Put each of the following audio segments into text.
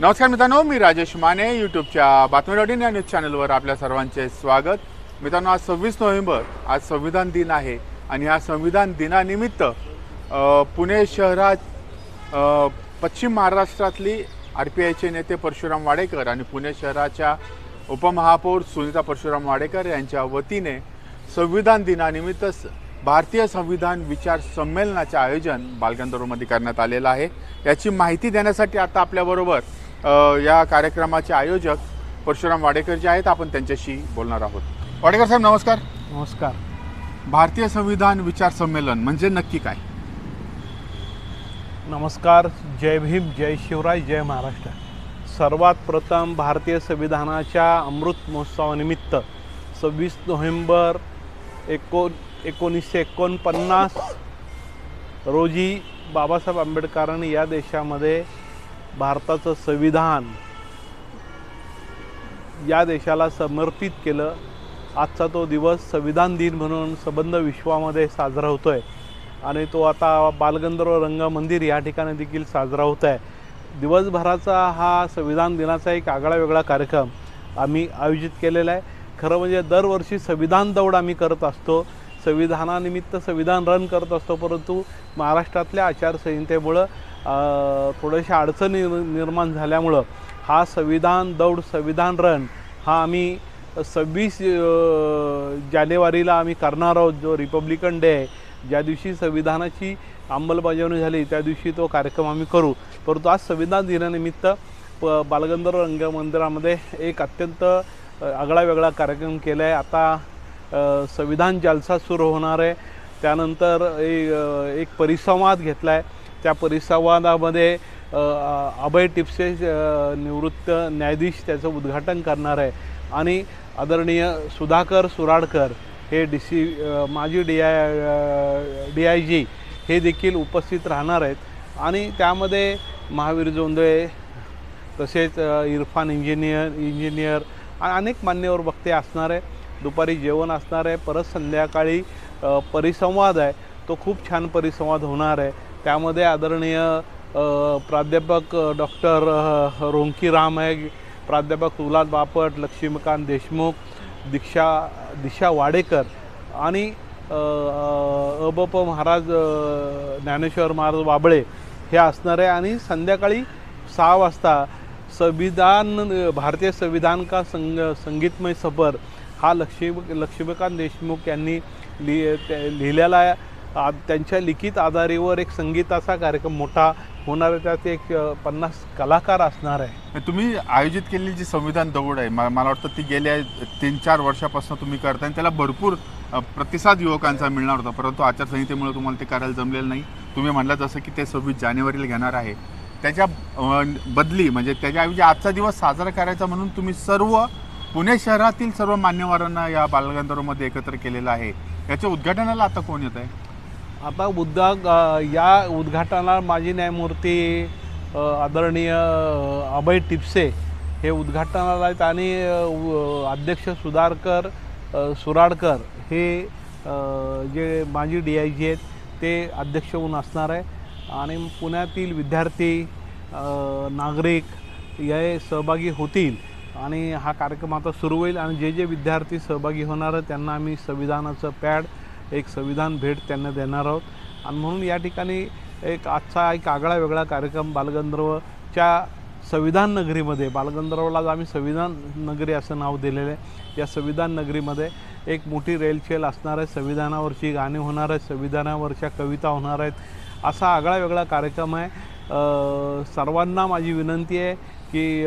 नमस्कार मित्रांनो मी राजेश माने यूट्यूबच्या बातमी डॉट इन या न्यूज चॅनलवर आपल्या सर्वांचे स्वागत. मित्रांनो आज सव्वीस नोव्हेंबर आज संविधान दिन आहे आणि ह्या संविधान दिनानिमित्त पुणे शहरात पश्चिम महाराष्ट्रातली आर पी आयचे नेते परशुराम वाडेकर आणि पुणे शहराच्या उपमहापौर सुनीता परशुराम वाडेकर यांच्या वतीने संविधान दिनानिमित्त भारतीय संविधान विचार संमेलनाचे आयोजन बालगंधर्वमध्ये करण्यात आलेलं आहे. याची माहिती देण्यासाठी आता आपल्याबरोबर या कार्यक्रमाचे आयोजक परशुराम वाडेकर जे आहेत आपण त्यांच्याशी बोलणार आहोत. वाडेकर साहेब नमस्कार. नमस्कार. भारतीय संविधान विचार संमेलन म्हणजे नक्की काय? नमस्कार जय भीम जय शिवराय जय महाराष्ट्र. सर्वात प्रथम भारतीय संविधानाच्या अमृत महोत्सवानिमित्त सव्वीस नोव्हेंबर एको एकोणीसशे एकोणपन्नास रोजी बाबासाहेब आंबेडकरांनी या देशामध्ये भारताचं संविधान या देशाला समर्पित केलं. आजचा तो दिवस संविधान दिन म्हणून सबंध विश्वामध्ये साजरा होतो आहे आणि तो आता बालगंधर्व रंगमंदिर या ठिकाणी देखील साजरा होत आहे दिवसभराचा हा संविधान दिनाचा एक आगळा वेगळा कार्यक्रम आम्ही आयोजित केलेला आहे. खरं म्हणजे दरवर्षी संविधान दौड आम्ही करत असतो. संविधानानिमित्त संविधान रन करत असतो परंतु महाराष्ट्रातल्या आचारसंहितेमुळं थोड्याशा अडचणी निर्माण झाल्यामुळं हा संविधान दौड संविधान रन हा आम्ही सव्वीस जानेवारीला आम्ही करणार आहोत. जो रिपब्लिकन डे आहे ज्या दिवशी संविधानाची अंमलबजावणी झाली त्या दिवशी तो कार्यक्रम आम्ही करू. परंतु आज संविधान दिनानिमित्त प बालगंधर्व रंगमंदिरामध्ये एक अत्यंत आगळावेगळा आगळा वेगळा कार्यक्रम केला आहे आता संविधान जलसा सुरू होणार आहे. त्यानंतर एक परिसंवाद घेतला आहे त्या परिसंवादामध्ये अभय टिपसे निवृत्त न्यायाधीश त्याचं उद्घाटन करणार आहे. आणि आदरणीय सुधाकर सुराडकर हे डी सी माजी D I D I G हे देखील उपस्थित राहणार आहेत. आणि त्यामध्ये महावीर जोंधळे तसेच इरफान इंजिनियर इंजिनियर आणि अनेक मान्यवर वक्ते असणार आहे. दुपारी जेवण असणार आहे. परत संध्याकाळी परिसंवाद आहे. तो खूप छान परिसंवाद होणार आहे. त्यामध्ये आदरणीय प्राध्यापक डॉक्टर रोंकी राम आहे प्राध्यापक उल्हास बापट लक्ष्मीकांत देशमुख दीक्षा दिशा वाडेकर आणि अबप महाराज ज्ञानेश्वर महाराज बाबळे हे असणार आहे आणि संध्याकाळी सहा वाजता संविधान भारतीय संविधान का संग संगीतमय सफर हा लक्ष्मी लक्ष्मीकांत देशमुख यांनी लि त्या- लिहिलेला आहे. त्यांच्या लिखित आधारेवर एक संगीताचा कार्यक्रम मोठा होणार आहे. त्यात एक पन्नास कलाकार असणार आहे. तुम्ही आयोजित केलेली जी संविधान दौड आहे मा- मला वाटतं ती गेल्या तीन चार वर्षापासून तुम्ही करताय आणि त्याला भरपूर प्रतिसाद युवकांचा मिळणार होता. परंतु आचारसंहितेमुळे तुम्हाला ते करायला जमलेलं नाही. तुम्ही म्हणला जसं की ते सव्वीस जानेवारीला घेणार आहे. त्याच्या बदली म्हणजे त्याच्याऐवजी आजचा दिवस साजरा करायचा म्हणून तुम्ही सर्व पुणे शहरातील सर्व मान्यवरांना या बालगंधर्वमध्ये एकत्र केलेलं आहे. याच्या उद्घाटनाला आता कोण येत आहे? आता उद्या या उद्घाटनाला माजी न्यायमूर्ती आदरणीय अभय टिपसे हे उद्घाटनाला आहेत आणि अध्यक्ष सुधारकर सुराडकर हे जे माजी डी आय जी आहेत ते अध्यक्ष होऊन असणार आहे. आणि पुण्यातील विद्यार्थी नागरिक हे सहभागी होतील आणि हा कार्यक्रम आता सुरू होईल आणि जे जे विद्यार्थी सहभागी होणार आहे त्यांना आम्ही संविधानाचं पॅड एक संविधान भेट त्यांना देणार आहोत. आणि म्हणून या ठिकाणी एक आजचा एक आगळा वेगळा कार्यक्रम बालगंधर्वच्या संविधान नगरीमध्ये बालगंधर्वला आम्ही संविधान नगरी असं नाव दिलेलं आहे. या संविधान नगरीमध्ये एक मोठी रेलचेल असणार आहे. संविधानावरची गाणी होणार आहेत संविधानावरच्या कविता होणार आहेत. असा आगळा वेगळा कार्यक्रम आहे. सर्वांना माझी विनंती आहे की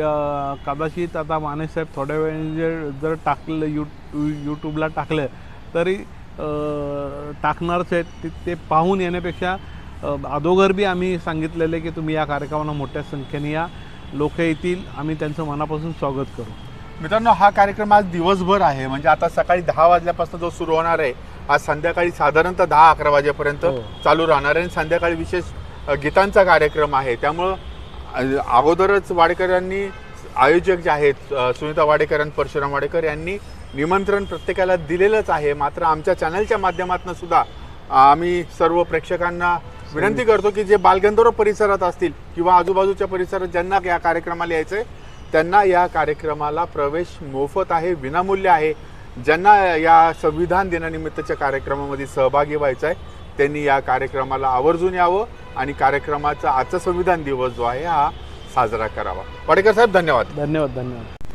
कदाचित आता मानेसाहेब थोड्या वेळाने जर जर टाकलं यू यूट्यूबला टाकलं तरी टाकणारच आहेत. ते ते पाहून येण्यापेक्षा अ, अगोदर बी आम्ही सांगितलेलं आहे की तुम्ही या कार्यक्रमाला मोठ्या संख्येने या. लोक येतील. आम्ही त्यांचं मनापासून स्वागत करू. मित्रांनो हा कार्यक्रम आज दिवसभर आहे. म्हणजे आता सकाळी दहा वाजल्यापासून जो सुरू होणार आहे आज संध्याकाळी साधारणतः दहा अकरा वाजेपर्यंत हो. चालू राहणार आहे. आणि संध्याकाळी विशेष गीतांचा कार्यक्रम आहे. त्यामुळं अगोदरच वाडेकरांनी आयोजक जे आहेत सुनीता वाडेकर आणि परशुराम वाडेकर यांनी निमंत्रण प्रत्येकाला दिलेलंच आहे. मात्र आमच्या चॅनलच्या माध्यमातून सुद्धा आम्ही सर्व प्रेक्षकांना विनंती करतो की जे बालगंधर्व परिसरात असतील किंवा आजूबाजूच्या परिसरात ज्यांना या कार्यक्रमाला यायचंय त्यांना या कार्यक्रमाला प्रवेश मोफत आहे विनामूल्य आहे. ज्यांना या संविधान दिनानिमित्तच्या कार्यक्रमामध्ये सहभागी व्हायचा आहे त्यांनी या कार्यक्रमाला आवर्जून यावं आणि कार्यक्रमाचा आजचा संविधान दिवस जो आहे हा साजरा करावा. वाडेकर साहेब धन्यवाद. धन्यवाद धन्यवाद.